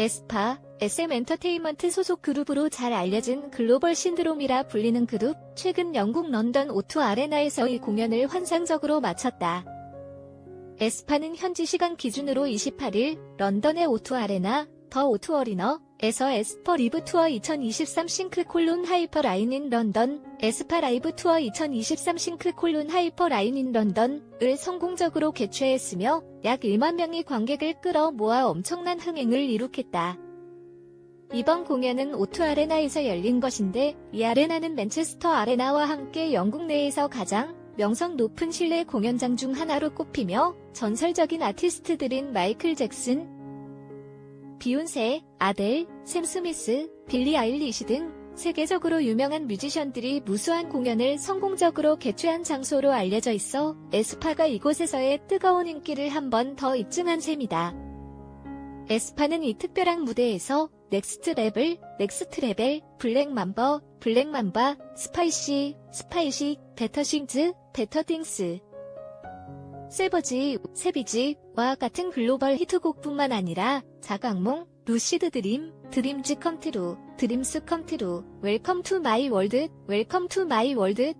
에스파, SM 엔터테인먼트 소속 그룹으로 잘 알려진 글로벌 신드롬이라 불리는 그룹, 최근 영국 런던 오투 아레나에서의 공연을 환상적으로 마쳤다. 에스파는 현지 시간 기준으로 28일 런던의 오투 아레나, 더 오투 어리너에서 에스퍼 리브 투어 2023 싱크 콜론 하이퍼 라인 인 런던, 에스파 라이브 투어 2023 싱크 콜론 하이퍼 라인 인 런던을 성공적으로 개최했으며 약 1만 명의 관객을 끌어 모아 엄청난 흥행을 이룩했다. 이번 공연은 오투 아레나에서 열린 것인데 이 아레나는 맨체스터 아레나와 함께 영국 내에서 가장 명성 높은 실내 공연장 중 하나로 꼽히며 전설적인 아티스트들인 마이클 잭슨, 비욘세, 아델, 샘 스미스, 빌리 아일리시 등 세계적으로 유명한 뮤지션들이 무수한 공연을 성공적으로 개최한 장소로 알려져 있어 에스파가 이곳에서의 뜨거운 인기를 한 번 더 입증한 셈이다. 에스파는 이 특별한 무대에서 넥스트 레벨, 넥스트 레벨, 블랙 맘버, 블랙 맘바, 스파이시, 스파이시, 베터싱즈, 베터띵스, 세버지, 세비지와 같은 글로벌 히트곡뿐만 아니라 자각몽, 루시드 드림, 드림즈 컴트루, 드림스 컴트루, 웰컴 투 마이 월드, 웰컴 투 마이 월드,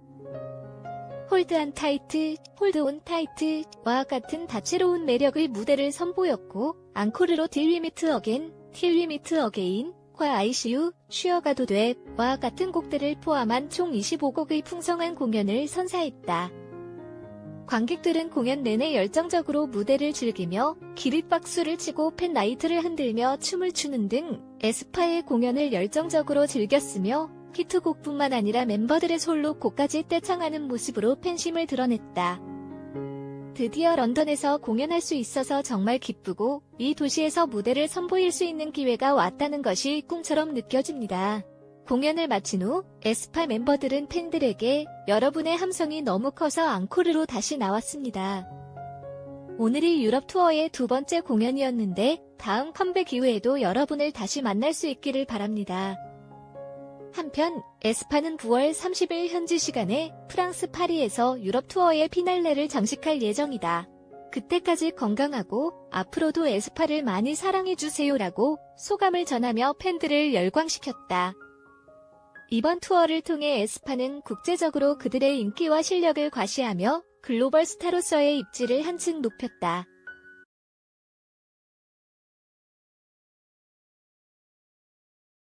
홀드 안 타이트, 홀드 온 타이트와 같은 다채로운 매력의 무대를 선보였고 앙코르로 딜 리미트 어겐, 딜 리미트 어게인, 과 ICU, 쉬어가도 돼와 같은 곡들을 포함한 총 25곡의 풍성한 공연을 선사했다. 관객들은 공연 내내 열정적으로 무대를 즐기며 기립박수를 치고 팬라이트를 흔들며 춤을 추는 등 에스파의 공연을 열정적으로 즐겼으며 히트곡뿐만 아니라 멤버들의 솔로곡까지 떼창하는 모습으로 팬심을 드러냈다. 드디어 런던에서 공연할 수 있어서 정말 기쁘고 이 도시에서 무대를 선보일 수 있는 기회가 왔다는 것이 꿈처럼 느껴집니다. 공연을 마친 후 에스파 멤버들은 팬들에게 여러분의 함성이 너무 커서 앙코르로 다시 나왔습니다. 오늘이 유럽 투어의 두 번째 공연이었는데 다음 컴백 이후에도 여러분을 다시 만날 수 있기를 바랍니다. 한편 에스파는 9월 30일 현지 시간에 프랑스 파리에서 유럽 투어의 피날레를 장식할 예정이다. 그때까지 건강하고 앞으로도 에스파를 많이 사랑해주세요라고 소감을 전하며 팬들을 열광시켰다. 이번 투어를 통해 에스파는 국제적으로 그들의 인기와 실력을 과시하며 글로벌 스타로서의 입지를 한층 높였다.